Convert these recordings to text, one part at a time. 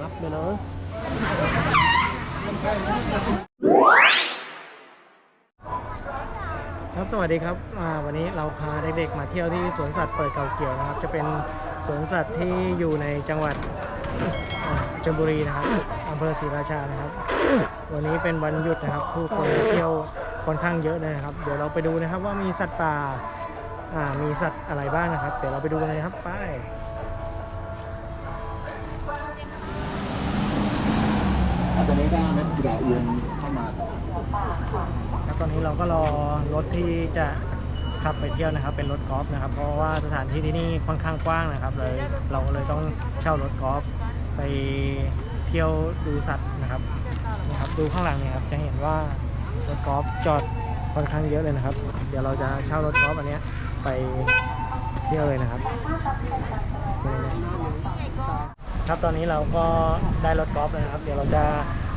งับเลยครับสวัสดีครับวันนี้เราพาเด็กๆมาเที่ยวที่สวนสัตว์เปิดเขาเขียวนะครับ จะเป็นสวนสัตว์ที่อยู่ในจังหวัดอ่าชลบุรีนะครับอำเภอศรีราชานะครับ วันนี้เป็นวันหยุดนะครับ ผู้คนเที่ยวค่อนข้างเยอะเลยนะครับ เดี๋ยวเราไปดูนะครับว่ามีสัตว์ป่ามีสัตว์อะไรบ้างนะครับ เดี๋ยวเราไปดูกันเลยครับไป ตอนนี้ก็นักกีฬาเอียงเข้ามาครับตอนนี้เราก็รอรถที่จะขับไปเที่ยวนะครับ เป็นรถกอล์ฟนะครับ เพราะว่าสถานที่ที่นี่ค่อนข้างกว้างนะครับ เลยเราก็เลยต้องเช่ารถกอล์ฟไปเที่ยวดูสัตว์นะครับนี่ครับ ดูข้างหลังเนี่ยครับจะเห็นว่ารถกอล์ฟจอดค่อนข้างเยอะเลยนะครับ เดี๋ยวเราจะเช่ารถกอล์ฟอันนี้ไปเที่ยวเลยนะครับ ครับตอนนี้เราก็ได้รถกอล์ฟเลยนะครับ เดี๋ยวเราจะ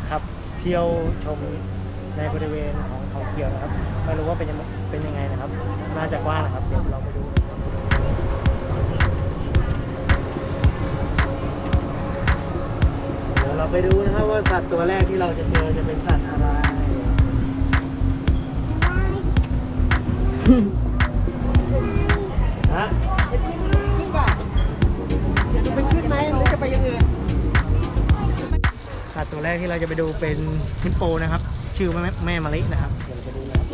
ขับ เที่ยวชมในบริเวณของเขาเขียวนะครับ ไม่รู้ว่าเป็นยังเป็นยังไงนะครับ น่าจะกว้างนะครับ เดี๋ยวเราไปดูเดี๋ยวเราไปดูนะครับว่าสัตว์ตัวแรกที่เราจะเจอจะเป็นสัตว์อะไรฮะ สัตว์ตัวแรกที่เราจะไปดูเป็นฮิปโปนะครับ ชื่อแม่แม่มะลินะครับเดี๋ยวเราไปดูนะครับ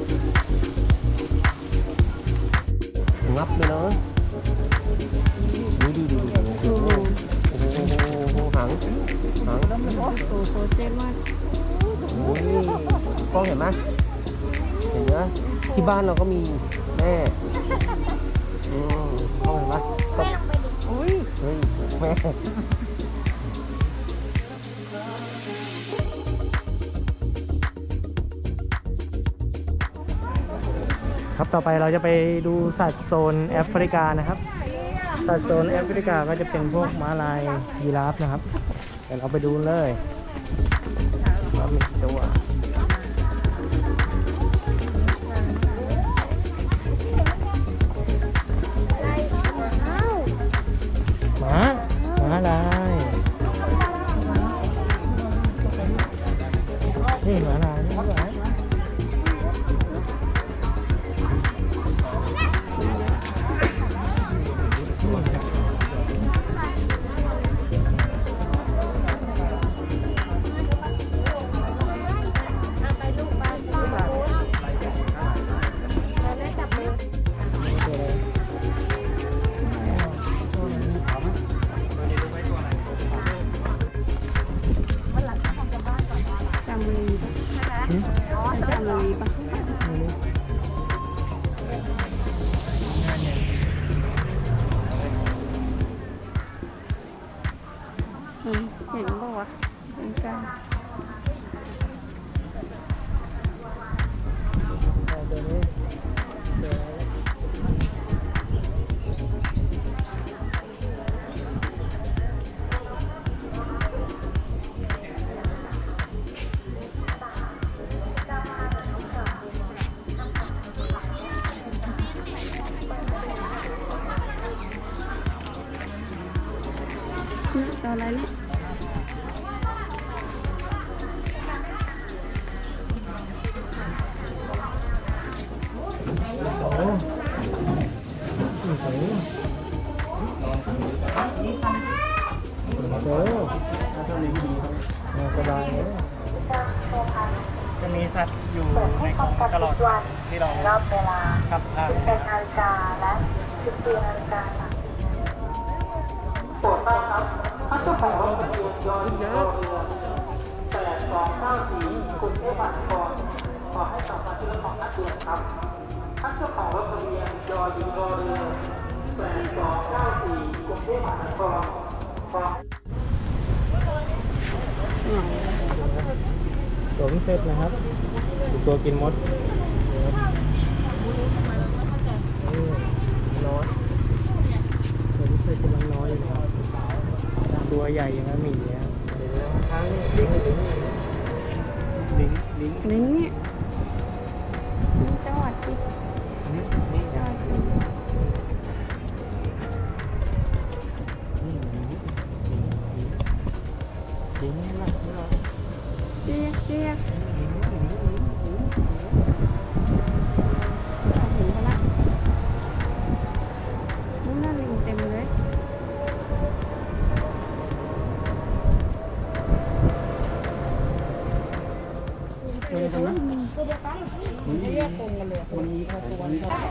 งับเลยเนาะดูดูดูดูโอ้โหโอ้โหโอ้โหหางหางโอ้โหเจ๊มากโอ้ยกล้องเห็นไหมเห็นไหมที่บ้านเราก็มีแม่อืมกล้องเห็นไหมอุ้ยเฮ้ยแม่ ครับต่อไปเราจะไปดูสัตว์โซนแอฟริกานะครับ สัตว์โซนแอฟริกาก็จะเป็นพวกม้าลายยีราฟนะครับเดี๋ยวเราไปดูเลยว่ามีกี่ตัวหมาหมาลายนี่หมาลายนี่หมาลาย จำเอะไรเนี่ยโอ้โหโอ้โหโอ้โหอ่าสบายเลยจะมีสัตว์อยู่ในกรงตลอดที่เรารอบเวลาขับผ่าน11นาฬิกาและ14นาฬิกา ท่านเจ้าของรถทะเบียนยอนเรือแปดสองเก้าสี่คุณเทพมหานครขอให้สัมผัสเรื่องของนักเรียนครับท่านเจ้าของรถทะเบียนยอนญิอเรือแปดสองเก้าสี่คุณเทพมหานกรขอสวมเสร็จนะครับ ตัวกินมด ใหญ่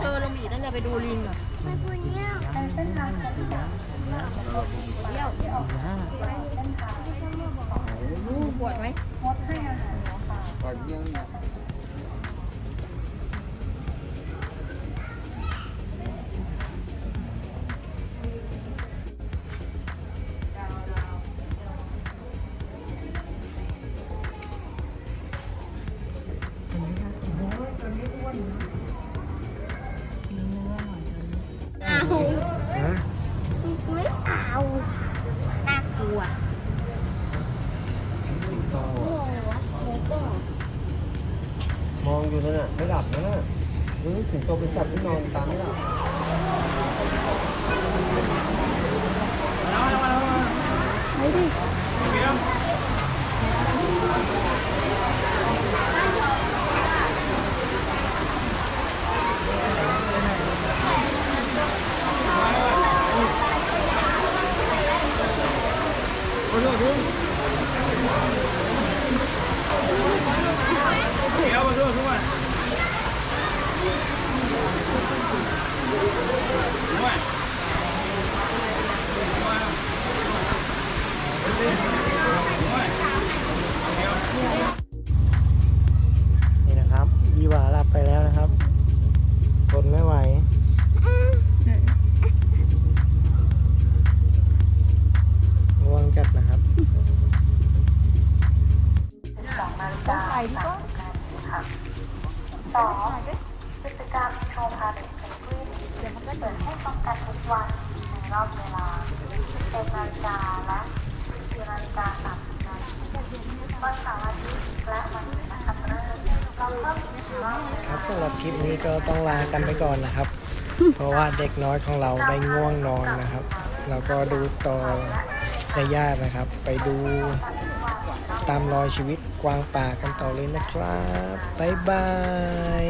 เจอเราหมีตั้งแหละไปดูลิงอะเป็นเงี้ยวดไหมปวดให้อาหารนะคะเอะ บนะน่ะเออสิงโตเป็นสัตว์ที่นอนตามไม่หลับไปดินี่ รอบเวลาเป็นนาฬิกาและคือนาฬิกาสามสิบนาทีวันเสาร์อาทิตย์และวันนักขัตฤกษ์เราเพิ่มอีกรอบครับสำหรับคลิปนี้ก็ต้องลากันไปก่อนนะครับ เพราะว่าเด็กน้อยของเราได้ง่วงนอนนะครับ เราก็ดูต่อได้ยากนะครับ ไปดูตามรอยชีวิตกวางป่ากันต่อเลยนะครับ บ๊ายบาย